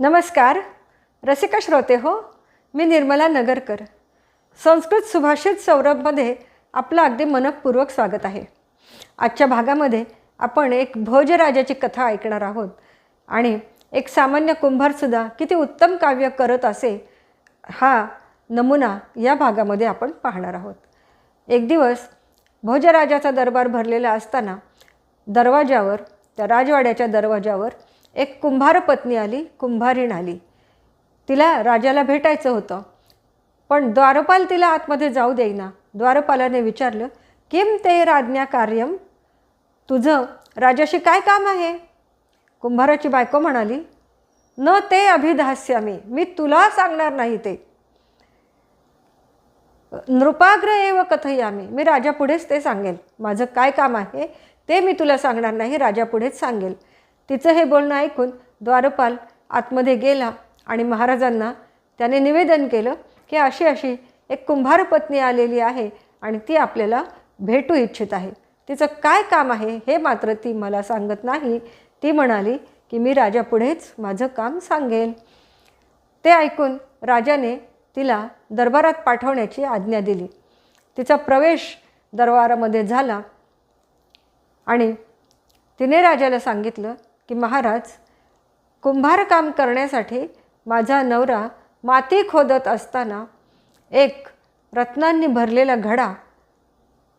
नमस्कार. रसिका श्रोते हो मी निर्मला नगरकर. संस्कृत सुभाषित सौरभमध्ये आपलं अगदी मनपूर्वक स्वागत आहे. आजच्या भागामध्ये आपण एक भोजराजाची कथा ऐकणार आहोत आणि एक सामान्य कुंभारसुद्धा किती उत्तम काव्य करत असे हा नमुना या भागामध्ये आपण पाहणार आहोत. एक दिवस भोजराजाचा दरबार भरलेला असताना दरवाजावर त्या राजवाड्याच्या दरवाजावर एक कुंभार पत्नी आली कुंभारीण आली. तिला राजाला भेटायचं होतं. पण द्वारपाल तिला आतमध्ये जाऊ देईना. द्वारपालाने विचारलं किम ते राज्ञा कार्यम? तुझं राजाशी काय काम आहे? कुंभाराची बायको म्हणाली न ते अभिधास्यामी. मी तुला सांगणार नाही ते. नृपाग्र एव कथयामी. मी राजापुढेच ते सांगेल. माझं काय काम आहे ते मी तुला सांगणार नाही राजापुढेच सांगेल. तिचं हे बोलणं ऐकून द्वारपाल आतमध्ये गेला आणि महाराजांना त्याने निवेदन केलं की अशी अशी एक कुंभार पत्नी आलेली आहे आणि ती आपल्याला भेटू इच्छित आहे. तिचं काय काम आहे हे मात्र ती मला सांगत नाही. ती म्हणाली की मी राजापुढेच माझं काम सांगेन ते ऐकून राजाने तिला दरबारात पाठवण्याची आज्ञा दिली. तिचा प्रवेश दरबारामध्ये झाला आणि तिने राजाला सांगितलं की महाराज कुंभारकाम करण्यासाठी माझा नवरा माती खोदत असताना एक रत्नांनी भरलेला घडा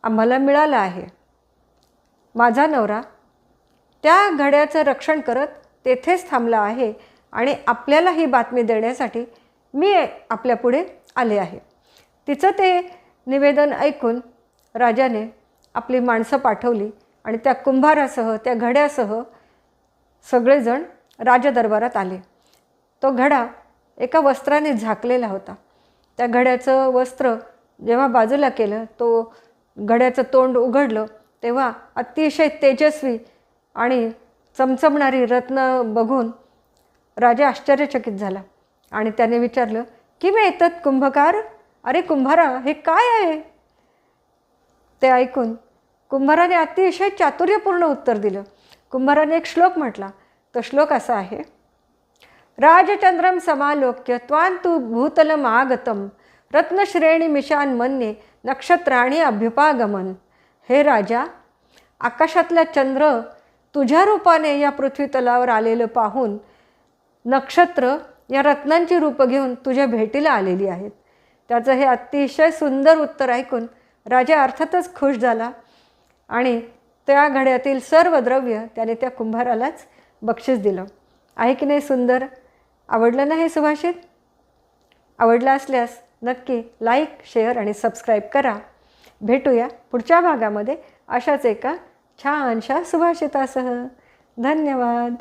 आम्हाला मिळाला आहे. माझा नवरा त्या घड्याचं रक्षण करत तेथेच थांबला आहे आणि आपल्याला ही बातमी देण्यासाठी मी आपल्यापुढे आले आहे. तिचं ते निवेदन ऐकून राजाने आपली माणसं पाठवली आणि त्या कुंभारासह त्या घड्यासह सगळेजण राजदरबारात आले. तो घडा एका वस्त्राने झाकलेला होता. त्या घड्याचं वस्त्र जेव्हा बाजूला केलं तो घड्याचं तोंड उघडलं तेव्हा अतिशय तेजस्वी आणि चमचमणारी रत्न बघून राजा आश्चर्यचकित झाला आणि त्याने विचारलं की मी येतात कुंभकार? अरे कुंभारा हे काय आहे? ते ऐकून कुंभाराने अतिशय चातुर्यपूर्ण उत्तर दिलं. कुंभाराने एक श्लोक म्हटला. तो श्लोक असा आहे. राजचंद्रम समालोक्य त्वांतु भूतलम आगतम. रत्नश्रेणी मिशान मन्ये नक्षत्राणी अभ्युपागमन. हे राजा आकाशातला चंद्र तुझ्या रूपाने या पृथ्वीतलावर आलेलं पाहून नक्षत्र या रत्नांची रूपं घेऊन तुझ्या भेटीला आलेली आहेत. त्याचं हे अतिशय सुंदर उत्तर ऐकून राजा अर्थातच खुश झाला आणि त्या घड्यातील सर्व द्रव्य त्याने त्या कुंभारालाच बक्षीस दिलं. आहे की नाही सुंदर? आवडलं ना हे सुभाषित? आवडलं असल्यास नक्की लाईक शेअर आणि सबस्क्राईब करा. भेटूया पुढच्या भागामध्ये अशाच एका छानशा सुभाषितासह. धन्यवाद.